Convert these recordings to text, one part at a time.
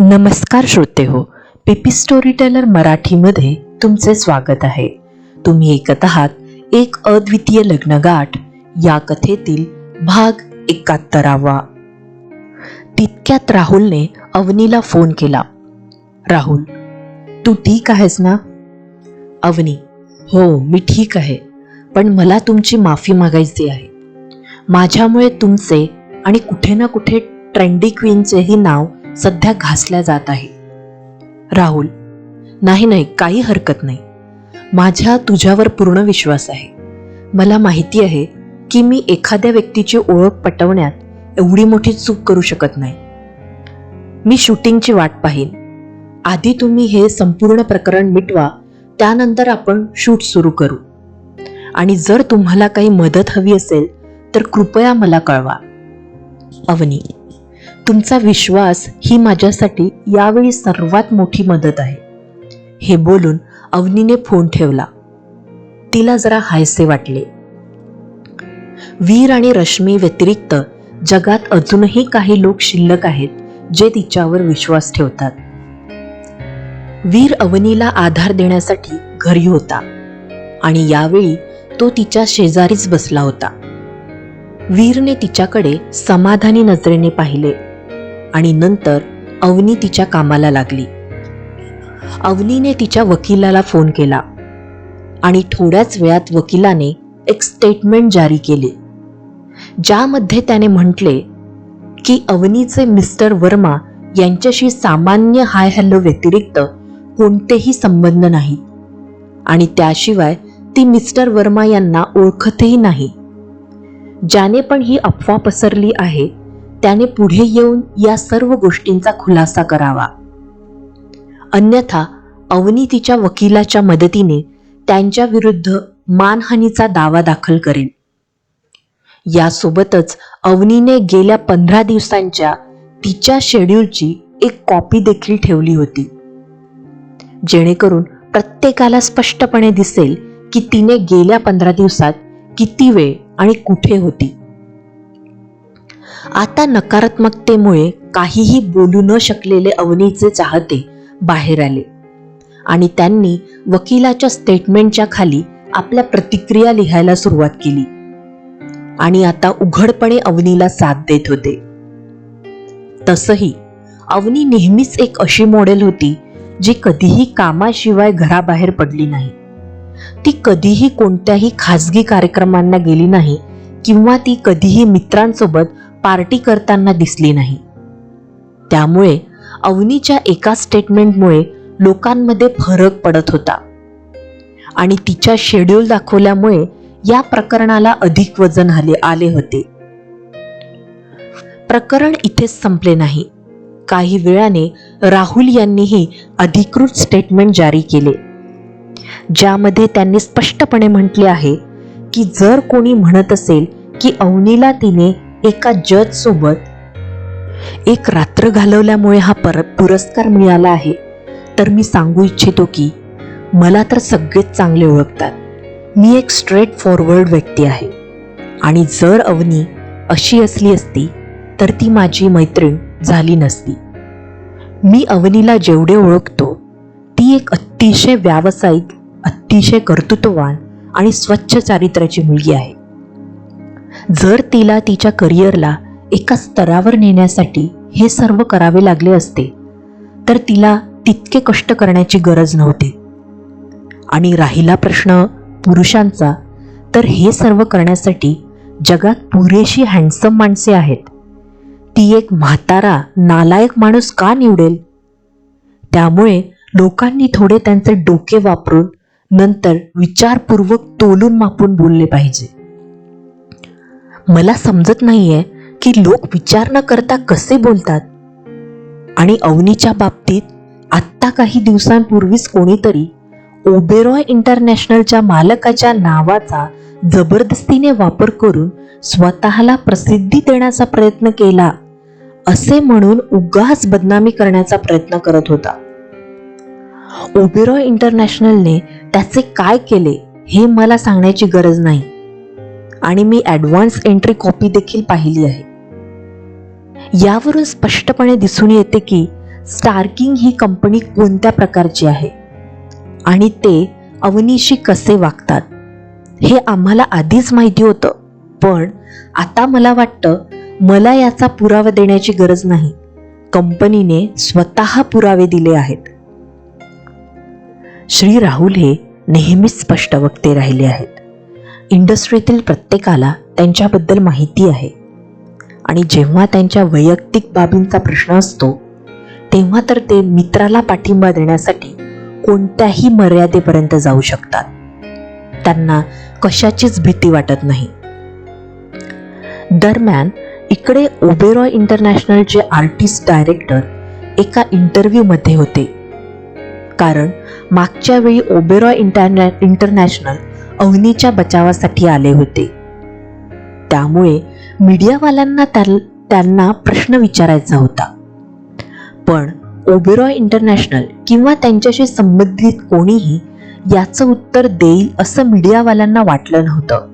नमस्कार श्रोते हो पीपी स्टोरी टेलर मराठीमध्ये तुमचे स्वागत आहे. तुम्ही ऐकत आहात एक अद्वितीय लग्नगाठ या कथेतील भाग एकाहत्तरावा. तितक्यात राहुलने अवनीला फोन केला. राहुल तू ठीक आहेस ना? अवनी हो मी ठीक आहे पण मला तुमची माफी मागायची आहे. माझ्यामुळे तुमचे आणि कुठे ना कुठे ट्रेंडी क्वीनचेही नाव सध्या घासल्या जात आहे. राहुल नाही नाही काही हरकत नाही. माझ्या तुझ्यावर पूर्ण विश्वास आहे. मला माहिती आहे की मी एखाद्या व्यक्तीची ओळख पटवण्यात एवढी मोठी चूक करू शकत नाही. मी शूटिंगची वाट पाहीन. आधी तुम्ही हे संपूर्ण प्रकरण मिटवा त्यानंतर आपण शूट सुरू करू. आणि जर तुम्हाला काही मदत हवी असेल तर कृपया मला कळवा. अवनी तुमचा विश्वास ही माझ्यासाठी यावेळी सर्वात मोठी मदत आहे. हे बोलून अवनीने फोन ठेवला. तिला जरा हायसे वाटले. वीर आणि रश्मी व्यतिरिक्त जगात अजूनही काही लोक शिल्लक आहेत जे तिच्यावर विश्वास ठेवतात. वीर अवनीला आधार देण्यासाठी घरी होता आणि यावेळी तो तिच्या शेजारीच बसला होता. वीरने तिच्याकडे समाधानी नजरेने पाहिले. आणि नंतर अवनी तिच्या कामाला लागली. अवनीने तिच्या वकिलाला फोन केला आणि थोड्याच वेळात वकिलाने एक स्टेटमेंट जारी केले ज्यामध्ये त्याने म्हटले की अवनीचे मिस्टर वर्मा यांच्याशी सामान्य हाय हॅलो व्यतिरिक्त कोणतेही संबंध नाहीत आणि त्याशिवाय ती मिस्टर वर्मा यांना ओळखतही नाही. ज्याने पण ही अफवा पसरली आहे त्याने पुढे येऊन या सर्व गोष्टींचा खुलासा करावा. अन्यथा अवनी तिच्या वकिलाच्या मदतीने त्यांच्या विरुद्ध मानहानीचा दावा दाखल करेल यासोबतच अवनीने गेल्या पंधरा दिवसांच्या तिच्या शेड्यूलची एक कॉपी देखील ठेवली होती. जेणेकरून प्रत्येकाला स्पष्टपणे दिसेल की तिने गेल्या पंधरा दिवसात किती वेळ आणि कुठे होती. आता नकारात्मकतेमुळे काहीही बोलू न शकलेले अवनीचे चाहते बाहेर आले. आणि त्यांनी वकिलाच्या स्टेटमेंटच्या खाली आपल्या प्रतिक्रिया लिहायला सुरुवात केली. आणि आता उघडपणे अवनीला साथ देत होते. तसही अवनी नेहमीच एक अशी मॉडेल होती जी कधीही कामाशिवाय घराबाहेर पडली नाही. ती कधीही कोणत्याही खाजगी कार्यक्रमांना गेली नाही किंवा ती कधीही मित्रांसोबत पार्टी करताना दिसली नाही. त्यामुळे अवनीच्या एका स्टेटमेंटमुळे लोकांमध्ये फरक पडत होता. आणि तिच्या शेड्यूल दाखवल्यामुळे या प्रकरणाला अधिक वजन आले आले होते. प्रकरण इथेच संपले नाही. काही वेळाने राहुल यांनीही अधिकृत स्टेटमेंट जारी केले. ज्यामध्ये त्यांनी स्पष्टपणे म्हटले आहे की जर कोणी म्हणत असेल की अवनीला तिने एका जज सोबत एक रात्र घालवल्यामुळे हा पर पुरस्कार मिळाला आहे. तर मी सांगू इच्छितो की मला तर सगळेच चांगले ओळखतात. मी एक स्ट्रेट फॉरवर्ड व्यक्ती आहे. आणि जर अवनी अशी असली असती तर ती माझी मैत्रीण झाली नसती. मी अवनीला जेवढे ओळखतो ती एक अतिशय व्यावसायिक अतिशय कर्तृत्ववान आणि स्वच्छ चारित्र्याची मुलगी आहे. जर तिला तिच्या करिअरला एका स्तरावर नेण्यासाठी हे सर्व करावे लागले असते तर तिला तितके कष्ट करण्याची गरज नव्हती. आणि राहिला प्रश्न पुरुषांचा तर हे सर्व करण्यासाठी जगात पुरेशी हँडसम माणसे आहेत. ती एक म्हातारा नालायक माणूस का निवडेल? त्यामुळे लोकांनी थोडे त्यांचे डोके वापरून नंतर विचारपूर्वक तोलून मापून बोलले पाहिजे. मला समजत नाहीये की लोक विचार न करता कसे बोलतात. आणि अवनीच्या बाबतीत आत्ता काही दिवसांपूर्वीच कोणीतरी ओबेरॉय इंटरनॅशनलच्या मालकाच्या नावाचा जबरदस्तीने वापर करून स्वतःला प्रसिद्धी देण्याचा प्रयत्न केला असे म्हणून उगाच बदनामी करण्याचा प्रयत्न करत होता. ओबेरॉय इंटरनॅशनलने त्याचे काय केले हे मला सांगण्याची गरज नाही. आणि मी ॲडव्हान्स एंट्री कॉपी देखील पाहिली आहे. यावरून स्पष्टपणे दिसून येते की स्टार्किंग ही कंपनी कोणत्या प्रकारची आहे आणि ते अवनीशी कसे वागतात हे आम्हाला आधीच माहिती होतं. पण आता मला वाटतं मला याचा पुरावा देण्याची गरज नाही. कंपनीने स्वतः पुरावे दिले आहेत. श्री राहुल हे नेहमीच स्पष्ट वक्ते राहिले आहेत. इंडस्ट्रीतील प्रत्येकाला त्यांच्याबद्दल माहिती आहे. आणि जेव्हा त्यांच्या वैयक्तिक बाबींचा प्रश्न असतो तेव्हा तर ते मित्राला पाठिंबा देण्यासाठी कोणत्याही मर्यादेपर्यंत जाऊ शकतात. त्यांना कशाचीच भीती वाटत नाही. दरम्यान इकडे ओबेरॉय इंटरनॅशनलचे आर्टिस्ट डायरेक्टर एका इंटरव्ह्यूमध्ये होते. कारण मागच्या वेळी ओबेरॉय इंटरनॅ इंटरनॅशनल अवनीच्या बचावासाठी आले होते. त्यामुळे मीडियावाल्यांना त्या- त्यांना प्रश्न विचारायचा होता. पण ओबेरॉय इंटरनॅशनल किंवा त्यांच्याशी संबंधित कोणीही याचं उत्तर देईल असं मीडियावाल्यांना वाटलं नव्हतं.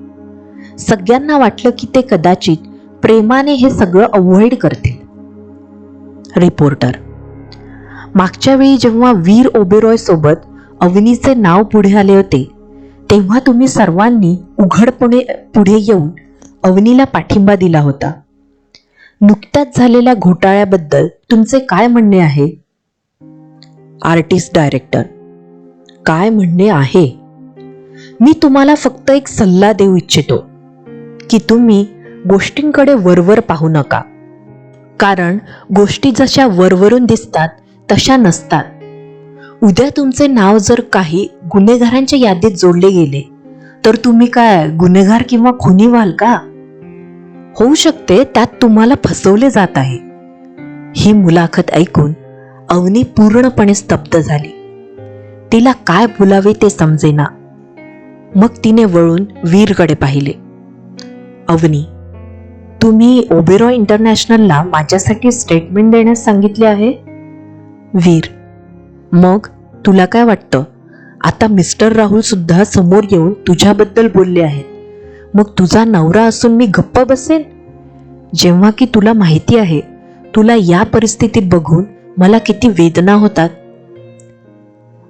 सगळ्यांना वाटलं की ते कदाचित प्रेमाने हे सगळं अवॉइड करतील. रिपोर्टर. मागच्या वेळी जेव्हा वीर ओबेरॉय सोबत अवनीचे नाव पुढे आले होते तेव्हा तुम्ही सर्वांनी उघडपणे पुढे येऊन अवनीला पाठिंबा दिला होता. नुकत्याच झालेल्या घोटाळ्याबद्दल तुमचे काय म्हणणे आहे? आर्टिस्ट डायरेक्टर काय म्हणणे आहे? मी तुम्हाला फक्त एक सल्ला देऊ इच्छितो की तुम्ही गोष्टींकडे वरवर पाहू नका. कारण गोष्टी जशा वरवरून दिसतात तशा नसतात. उद्या तुमचे नाव जर काही गुन्हेगारांच्या यादीत जोडले गेले तर तुम्ही काय गुन्हेगार किंवा खुनी व्हाल का? होऊ शकते त्यात तुम्हाला फसवले जात आहे. ही मुलाखत ऐकून अवनी पूर्णपणे स्तब्ध झाली. तिला काय बोलावे ते समजेना. मग तिने वळून वीरकडे पाहिले. अवनी तुम्ही ओबेरॉय इंटरनॅशनलला माझ्यासाठी स्टेटमेंट देण्यास सांगितले आहे? वीर मग तुला काय वाटतं? आता मिस्टर राहुल सुद्धा समोर येऊन तुझ्याबद्दल बोलले आहेत. मग तुझा नवरा असून मी गप्प बसेन? जेव्हा की तुला माहिती आहे तुला या परिस्थितीत बघून मला किती वेदना होतात.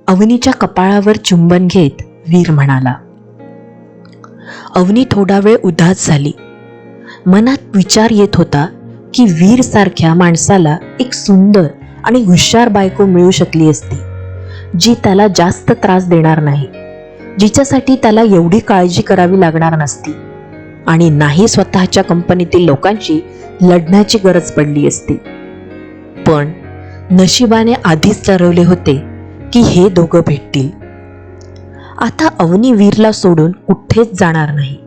अवनीच्या कपाळावर चुंबन घेत वीर म्हणाला अवनी थोडा वेळ उदास झाली. मनात विचार येत होता की वीर सारख्या माणसाला एक सुंदर आणि हुशार बायको मिळू शकली असती जी त्याला जास्त त्रास देणार नाही जिच्यासाठी त्याला एवढी काळजी करावी लागणार नसती आणि नाही स्वतःच्या कंपनीतील लोकांशी लढण्याची गरज पडली असती. पण नशिबाने आधीच ठरवले होते की हे दोघं भेटतील. आता अवनी वीरला सोडून कुठेच जाणार नाही.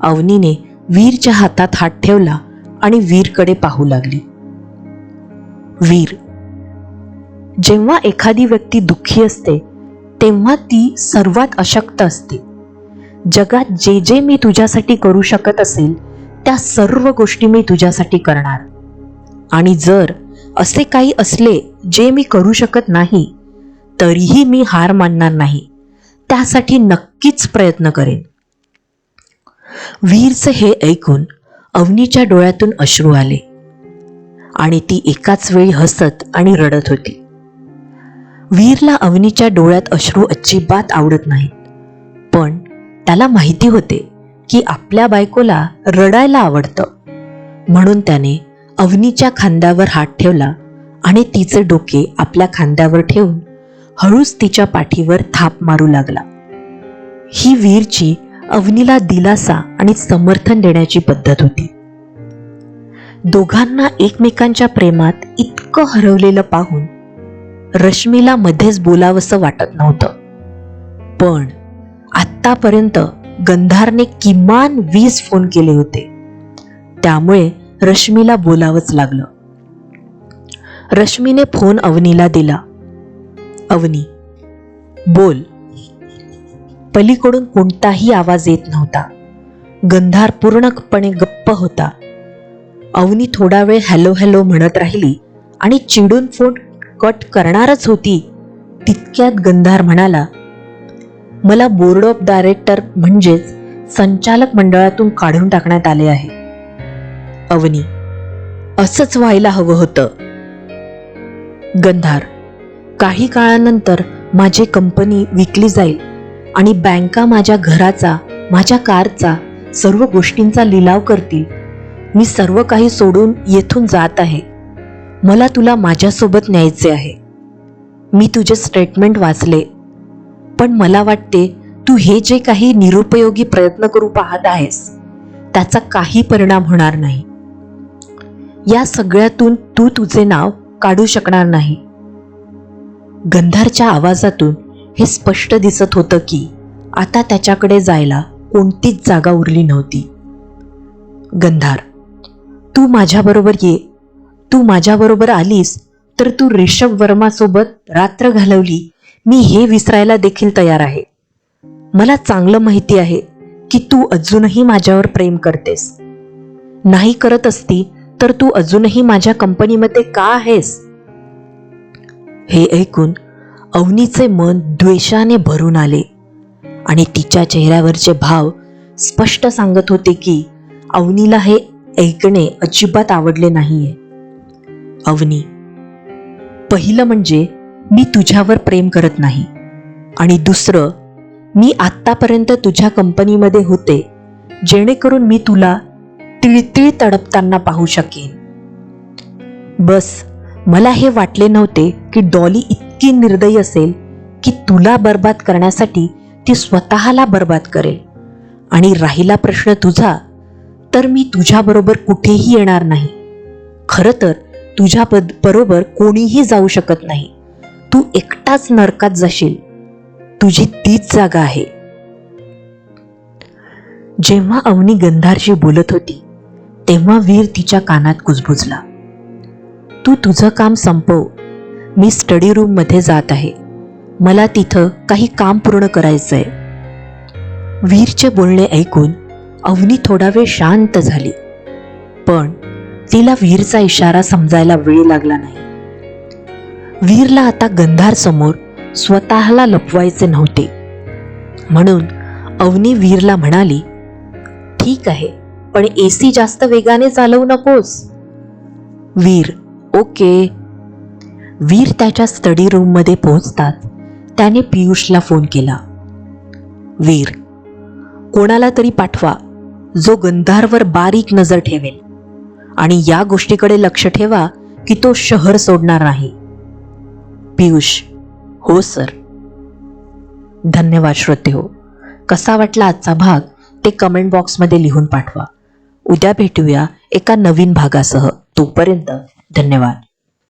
अवनीने वीरच्या हातात हात ठेवला आणि वीरकडे पाहू लागली. वीर जेव्हा एखादी व्यक्ती दुःखी असते तेव्हा ती सर्वात अशक्त असते. जगात जे जे मी तुझ्यासाठी करू शकत असेल त्या सर्व गोष्टी मी तुझ्यासाठी करणार. आणि जर असे काही असले जे मी करू शकत नाही तरीही मी हार मानणार नाही. त्यासाठी नक्कीच प्रयत्न करेन. वीरचं हे ऐकून अवनीच्या डोळ्यातून अश्रू आले. आणि ती एकाच वेळी हसत आणि रडत होती. वीरला अवनीच्या डोळ्यात अश्रू अजिबात आवडत नाहीत. पण त्याला माहिती होते की आपल्या बायकोला रडायला आवडतं. म्हणून त्याने अवनीच्या खांद्यावर हात ठेवला आणि तिचे डोके आपल्या खांद्यावर ठेवून हळूच तिच्या पाठीवर थाप मारू लागला. ही वीरची अवनीला दिलासा आणि समर्थन देण्याची पद्धत होती. दोघांना एकमेकांच्या प्रेमात इतकं हरवलेलं पाहून रश्मीला मध्येच बोलावंसं वाटत नव्हतं. पण आत्तापर्यंत गंधारने किमान वीस फोन केले होते. त्यामुळे रश्मीला बोलावंच लागलं. रश्मीने फोन अवनीला दिला. अवनी बोल. पलीकडून कोणताही आवाज येत नव्हता. गंधार पूर्णपणे गप्प होता. अवनी थोडा वेळ हॅलो हॅलो म्हणत राहिली आणि चिडून फोन कट करणारच होती. तितक्यात गंधार म्हणाला मला बोर्ड ऑफ डायरेक्टर म्हणजेच संचालक मंडळातून काढून टाकण्यात आले आहे. अवनी असंच व्हायला हवं होतं. गंधार काही काळानंतर माझी कंपनी विकली जाईल आणि बँका माझ्या घराचा माझ्या कारचा सर्व गोष्टींचा लिलाव करतील. मी सर्व काही सोडून येथून जात आहे. मला तुला माझ्यासोबत न्यायचे आहे. मी तुझे स्टेटमेंट वाचले. पण मला वाटते तू हे जे काही निरुपयोगी प्रयत्न करू पाहत आहेस त्याचा काही परिणाम होणार नाही. या सगळ्यातून तू तुझे नाव काढू शकणार नाही. गंधारच्या आवाजातून हे स्पष्ट दिसत होतं की आता त्याच्याकडे जायला कोणतीच जागा उरली नव्हती. गंधार तू माझ्याबरोबर ये. तू माझ्याबरोबर आलीस तर तू ऋषभ वर्मासोबत रात्र घालवली. मी हे विसरायला देखील तयार आहे. मला चांगलं माहिती आहे की तू अजूनही माझ्यावर प्रेम करतेस. नाही करत असती तर तू अजूनही माझ्या कंपनीमध्ये का आहेस? हे ऐकून अवनीचे मन द्वेषाने भरून आले आणि तिच्या चेहऱ्यावरचे भाव स्पष्ट सांगत होते की अवनीला हे ऐकणे अजिबात आवडले नाहीये. अवनी पहिलं म्हणजे मी तुझ्यावर प्रेम करत नाही आणि दुसरं मी आत्तापर्यंत तुझ्या कंपनीमध्ये होते जेणेकरून मी तुला तिळतिळ तडपताना पाहू शकेन. बस मला हे वाटले नव्हते की डॉली इतकी निर्दयी असेल की तुला बर्बाद करण्यासाठी ती स्वतःला बर्बाद करेल. आणि राहिला प्रश्न तुझा तर मी तुझ्याबरोबर कुठेही येणार नाही. खरं तर तुझ्या बद- बरोबर कोणीही जाऊ शकत नाही. तू एकटाच नरकात जाशील. तुझी तीच जागा आहे. जेव्हा अवनी गंधारशी बोलत होती तेव्हा वीर तिच्या कानात कुजबुजला. तू तुझं काम संपव. मी स्टडी रूममध्ये जात आहे. मला तिथं काही काम पूर्ण करायचंय. वीरचे बोलणे ऐकून अवनी थोडा वेळ शांत झाली. पण तिला वीरचा इशारा समजायला वेळ लागला नाही. वीरला आता गंधार समोर स्वतःला लपवायचे नव्हते. म्हणून अवनी वीरला म्हणाली ठीक आहे पण एसी जास्त वेगाने चालवू नकोस. वीर ओके. वीर त्याच्या स्टडी रूममध्ये पोहोचतात. पोहोचताच त्याने पियुषला फोन केला. वीर कोणाला तरी पाठवा जो गंधारवर बारीक नजर ठेवेल. आणि या गोष्टीकडे लक्ष ठेवा की तो शहर सोडणार नाही. पियुष हो सर. धन्यवाद श्रोते हो. कसा वाटला आजचा भाग ते कमेंट बॉक्समध्ये लिहून पाठवा. उद्या भेटूया एका नवीन भागासह. तोपर्यंत धन्यवाद.